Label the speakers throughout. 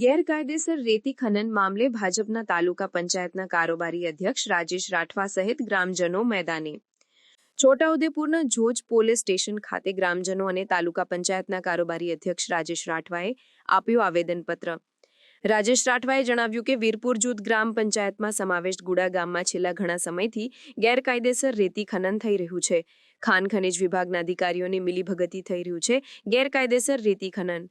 Speaker 1: ગેરકાયદેસર રેતી ખનન મામલે ભાજપના તાલુકા પંચાયતના કારોબારી અધ્યક્ષ રાજેશ રાઠવા સહિત ગ્રામજનો મેદાને. છોટાઉદેપુરના જોજ પોલીસ સ્ટેશન ખાતે ગ્રામજનો અને તાલુકા પંચાયતના કારોબારી અધ્યક્ષ રાજેશ રાઠવાએ આપ્યું આવેદનપત્ર. રાજેશ રાઠવાએ જણાવ્યું કે વીરપુર જૂથ ગ્રામ પંચાયતમાં સમાવેશ ગુડા ગામમાં છેલ્લા ઘણા સમયથી ગેરકાયદેસર રેતી ખનન થઈ રહ્યું છે. ખાન ખનિજ વિભાગના અધિકારીઓની મિલીભગતી થઈ રહ્યું છે ગેરકાયદેસર રેતી ખનન.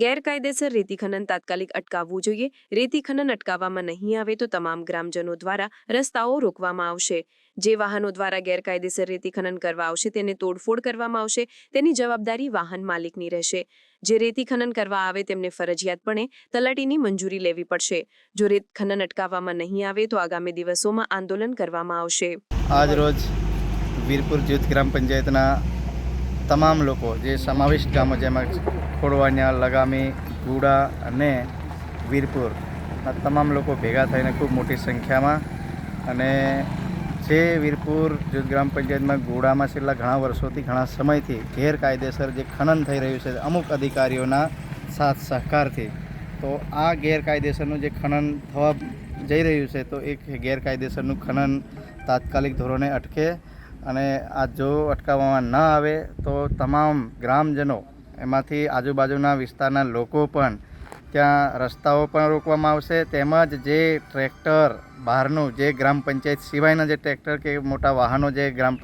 Speaker 1: ગેરકાયદેસર રેતી ખનન તાત્કાલિક અટકાવવું જોઈએ. રેતી ખનન અટકાવવામાં નહીં આવે તો તમામ ગ્રામજનો દ્વારા રસ્તાઓ રોકવામાં આવશે. જે વાહનો દ્વારા ગેરકાયદેસર રેતી ખનન કરવા આવશે તેને તોડફોડ કરવામાં આવશે. તેની જવાબદારી વાહન માલિકની રહેશે. જે રેતી ખનન કરવા આવે તેમને ફરજિયાતપણે તલાટીની મંજૂરી લેવી પડશે. જો રેત ખનન અટકાવવામાં નહીં આવે તો આગામી દિવસોમાં આંદોલન કરવામાં આવશે.
Speaker 2: આજ રોજ વીરપુર જૂથ ગ્રામ પંચાયતના તમામ લોકો જે સમાવિષ્ટ ગામો જેમાં ખોડવાણિયા, લગામી, ગુડા અને વીરપુર, આ તમામ લોકો ભેગા થઈને ખૂબ મોટી સંખ્યામાં અને જે વીરપુર જૂથ ગ્રામ પંચાયતમાં ગુડામાં છેલ્લા ઘણા વર્ષોથી, ઘણા સમયથી ગેરકાયદેસર જે ખનન થઈ રહ્યું છે, અમુક અધિકારીઓના સાથ સહકારથી, તો આ ગેરકાયદેસરનું જે ખનન થવા જઈ રહ્યું છે, તો એક ગેરકાયદેસરનું ખનન તાત્કાલિક ધોરણે અટકે અને આ જો અટકાવવામાં ન આવે તો તમામ ગ્રામજનો એમાંથી આજુબાજુના વિસ્તારના લોકો પણ ત્યાં રસ્તાઓ પણ રોકવામાં આવશે. તેમજ જે ટ્રેક્ટર બહારનું, જે ગ્રામ પંચાયત સિવાયના જે ટ્રેક્ટર કે મોટા વાહનો જે ગ્રામ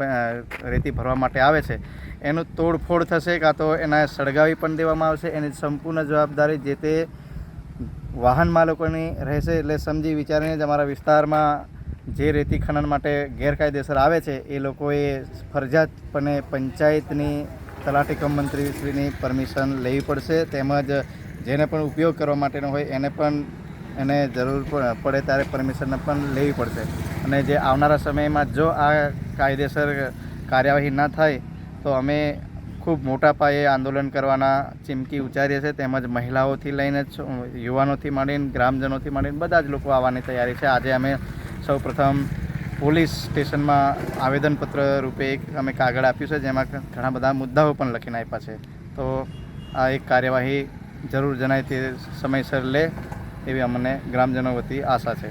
Speaker 2: રેતી ભરવા માટે આવે છે, એનું તોડફોડ થશે કાં તો એના સળગાવી પણ દેવામાં આવશે. એની સંપૂર્ણ જવાબદારી જે તે વાહન માલિકોની રહેશે એટલે સમજી વિચારીને જ અમારા વિસ્તારમાં જે રેતી ખનન માટે ગેરકાયદેસર આવે છે, એ લોકોએ ફરજિયાતપણે પંચાયતની તલાટી કમ મંત્રીશ્રીની પરમિશન લેવી પડશે, તેમજ જેને પણ ઉપયોગ કરવા માટેનો હોય એને પણ એને જરૂર પડે ત્યારે પરમિશન પણ લેવી પડશે. અને જે આવનારા સમયમાં જો આ કાયદેસર કાર્યવાહી ના થાય, તો અમે ખૂબ મોટા પાયે આંદોલન કરવાના ચીમકી ઉચ્ચારીએ છીએ. તેમજ મહિલાઓથી લઈને યુવાનોથી માંડીને ગ્રામજનોથી માંડીને બધા જ લોકો આવવાની તૈયારી છે. આજે અમે સૌપ્રથમ પોલીસ સ્ટેશનમાં આવેદનપત્ર રૂપે એક અમે કાગળ આપ્યું છે, જેમાં ઘણા બધા મુદ્દાઓ પણ લખીને આપ્યા છે. તો આ એક કાર્યવાહી જરૂર જણાય તે સમયસર લે એવી અમને ગ્રામજનો વતી આશા છે.